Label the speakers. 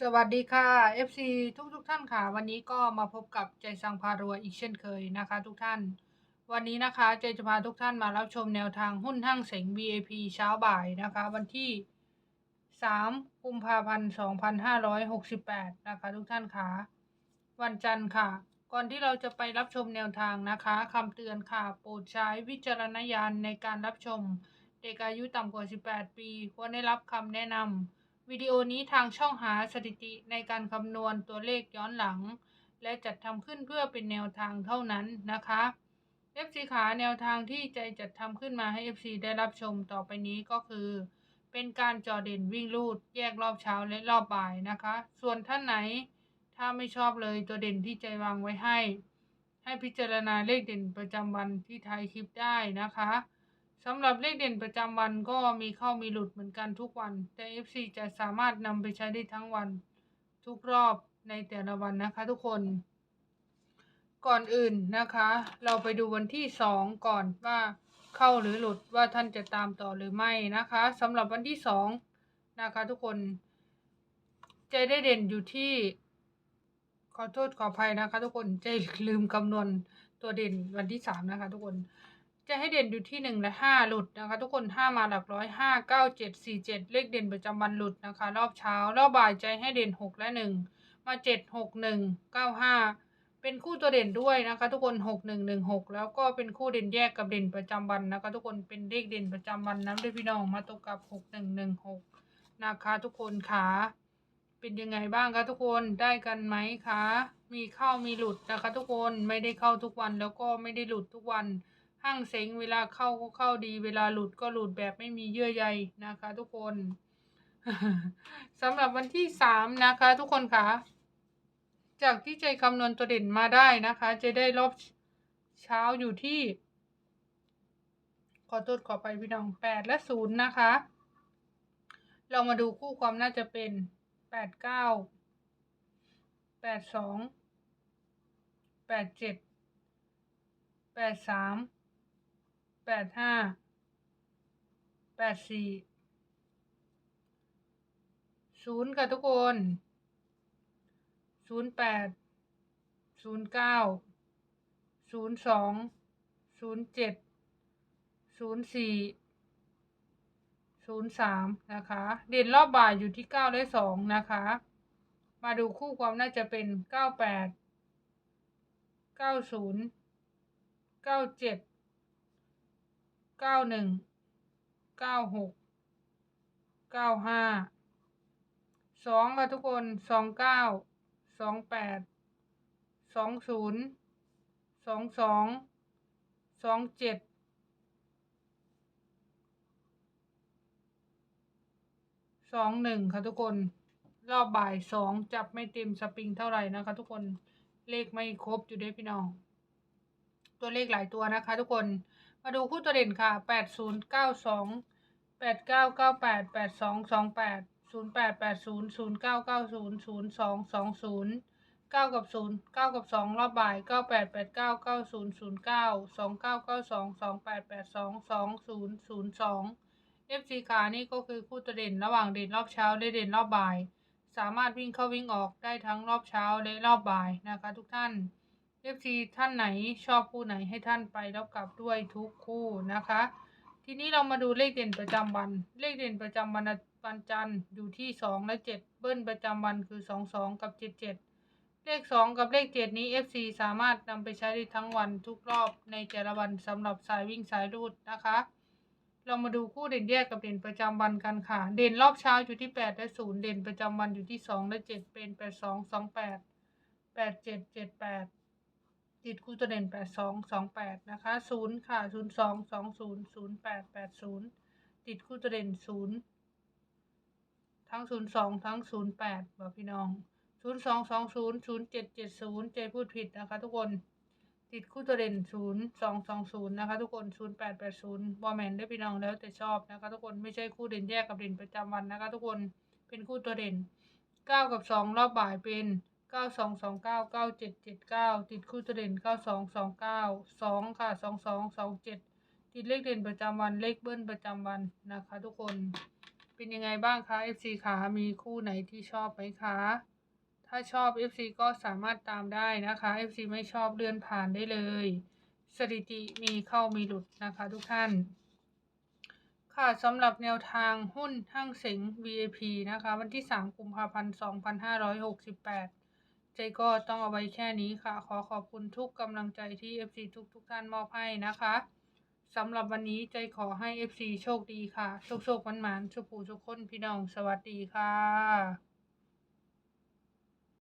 Speaker 1: สวัสดีค่ะ FC ทุกทุกๆท่านค่ะ วันนี้ก็มาพบกับใจสังพารวยอีกเช่นเคยนะคะ ทุกท่าน วันนี้นะคะใจจะพาทุกท่านมารับชมแนวทางหุ้นห้างเสง BAP เช้าบ่ายนะคะ วันที่ 3 กุมภาพันธ์ 2568 นะคะ ทุกท่านค่ะ วันจันทร์ค่ะ ก่อนที่เราจะไปรับชมแนวทางนะคะคำเตือนค่ะ โปรดใช้วิจารณญาณในการรับชม เด็กอายุต่ำกว่า 18 ปี ควรได้รับคำแนะนำ วิดีโอนี้ทางช่องหาสถิติในการคำนวณตัวเลขย้อนหลัง และจัดทำขึ้นเพื่อเป็นแนวทางเท่านั้นนะคะ FC ขาแนวทางที่ใจจัดทำขึ้นมาให้ FC ได้รับชมต่อไปนี้ก็คือ เป็นการจอเด่นวิ่งลูด แยกรอบเช้าและรอบบ่ายนะคะ ส่วนท่านไหน ถ้าไม่ชอบเลยตัวเด่นที่ใจวางไว้ให้ ให้พิจารณาเลขเด่นประจำวันที่ท้ายคลิปได้นะคะ สำหรับเลขเด่นประจำวันก็มีเข้ามีหลุดเหมือนกันทุกวัน แต่ FC จะสามารถนำไปใช้ได้ทั้งวัน ทุกรอบในแต่ละวันนะคะทุกคน ก่อนอื่นนะคะ เราไปดูวันที่สองก่อนว่าเข้าหรือหลุดว่าท่านจะตามต่อหรือไม่นะคะสำหรับวันที่สองนะคะทุกคน ใจได้เด่นอยู่ที่ ขอโทษขออภัยนะคะ ทุกคนใจลืมคำนวณตัวเด่นวันที่สามนะคะ ทุกคน จะให้เด่นอยู่ที่หนึ่งและห้าหลุดนะคะ ทุกคนห้ามาหลักร้อยห้าเก้าเจ็ดสี่เจ็ดเลขเด่นประจำวันหลุดนะคะ รอบเช้ารอบบ่ายใจให้เด่นหกและหนึ่งมาเจ็ดหกหนึ่งเก้าห้าเป็นคู่ตัวเด่นด้วยนะคะ ทุกคนหกหนึ่งหนึ่งหกแล้วก็เป็นคู่เด่นแยกกับเด่นประจำวันนะคะ ทุกคนเป็นเลขเด่นประจำวันนั้นด้วยพี่น้องมาตกกับหกหนึ่งหนึ่งหกนะคะ ทุกคนขาเป็นยังไงบ้างคะทุกคนได้กันไหมคะมีเข้ามีหลุดนะคะ ทุกคนไม่ได้เข้าทุกวันแล้วก็ไม่ได้หลุดทุกวัน ห้างเซ็งเวลาเข้าก็เข้าดี เวลาหลุดก็หลุดแบบไม่มีเยื่อใยนะคะ ทุกคนสำหรับวันที่สามนะคะ ทุกคนคะจากที่ใจคำนวณตัวเด่นมาได้นะคะ จะได้รอบเช้าอยู่ที่ ขอโทษขอไปพี่น้องแปดและศูนย์นะคะ เรามาดูคู่ความน่าจะเป็นแปดเก้าแปดสองแปดเจ็ดแปดสาม แปดห้าแปดสี่ศูนย์ค่ะทุกคนศูนย์แปดศูนย์เก้าศูนย์สองศูนย์เจ็ดศูนย์สี่ศูนย์สามนะคะ เด่นรอบบ่ายอยู่ที่เก้าและสองนะคะ มาดูคู่ความน่าจะเป็นเก้าแปดเก้าศูนย์เก้าเจ็ด เก้าหนึ่งเก้าหกเก้าห้าสองค่ะทุกคนสองเก้าสองแปดสองศูนย์สองสองสองเจ็ดสองหนึ่งค่ะทุกคนรอบบ่ายสองจับไม่เต็มสปริงเท่าไหร่นะคะ ทุกคนเลขไม่ครบอยู่ด้วยพี่น้อง ตัวเลขหลายตัวนะคะ ทุกคน มาดูคู่ตัวเด่นค่ะ แปดศูนย์เก้าสองแปดเก้าเก้าแปดแปดสองสองแปดศูนย์แปดแปดศูนย์ศูนย์เก้าเก้าศูนย์ศูนย์สองสองศูนย์เก้ากับศูนย์เก้ากับสองรอบบ่ายเก้าแปดแปดเก้าเก้าศูนย์ศูนย์เก้าสองเก้าเก้าสองสองแปดแปดสองสองศูนย์ศูนย์สอง FC ขานี่ก็คือคู่ตัวเด่นระหว่างเด่นรอบเช้าและเด่นรอบบ่าย สามารถวิ่งเข้าวิ่งออกได้ทั้งรอบเช้าและรอบบ่ายนะคะทุกท่าน FC ท่านไหนชอบคู่ไหนให้ท่านไปแล้วกลับด้วยทุกคู่นะคะ ทีนี้เรามาดูเลขเด่นประจำวัน เลขเด่นประจำวันวันจันทร์อยู่ที่สองและเจ็ดเบิ้ลประจำวันคือสองสองกับเจ็ดเจ็ดเลขสองกับเลขเจ็ดนี้ FC สามารถนำไปใช้ได้ทั้งวันทุกรอบในแต่ละวันสำหรับสายวิ่งสายรูดนะคะ เรามาดูคู่เด่นแยกกับเด่นประจำวันกันค่ะ เด่นรอบเช้าอยู่ที่แปดและศูนย์เด่นประจำวันอยู่ที่สองและเจ็ดเป็นแปดสองสองแปดแปดเจ็ดเจ็ดแปด ติดคู่ตัวเด่นแปดสองสองแปดนะคะศูนย์ค่ะศูนย์สองสองศูนย์ศูนย์แปดแปดศูนย์ติดคู่ตัวเด่นศูนย์ทั้งศูนย์สองทั้งศูนย์แปดบอกพี่น้องศูนย์สองสองศูนย์ศูนย์เจ็ดเจ็ดศูนย์เจพูดผิดนะคะทุกคนติดคู่ตัวเด่นศูนย์สองสองศูนย์นะคะทุกคนศูนย์แปดแปดศูนย์บอแมนได้พี่น้องแล้วแต่ชอบนะคะทุกคนไม่ใช่คู่เด่นแยกกับเด่นประจำวันนะคะทุกคนเป็นคู่ตัวเด่นเก้ากับสองรอบบ่ายเป็น เก้าสองสองเก้าเก้าเจ็ดเจ็ดเก้าติดคู่ตัวเด่นเก้าสองสองเก้าสองค่ะสองสองสองเจ็ดติดเลขเด่นประจำวันเลขเบิ้ลประจำวันนะคะ ทุกคนเป็นยังไงบ้างคะ FC ขามีคู่ไหนที่ชอบไหมคะ ถ้าชอบ FC ก็สามารถตามได้นะคะ FC ไม่ชอบเลื่อนผ่านได้เลย สถิติมีเข้ามีหลุดนะคะทุกท่าน ค่ะสำหรับแนวทางหุ้นห้างเสง VIP นะคะ วันที่ 3 กุมภาพันธ์ 2568 ใจก็ต้องเอาไว้แค่นี้ค่ะ ขอขอบคุณทุกกำลังใจที่ FC ทุกทุกท่านมอบให้นะคะสำหรับวันนี้ใจขอให้ FC โชคดีค่ะ โชคโชคมันหมันๆสุขูทุกคนพี่น้องสวัสดีค่ะ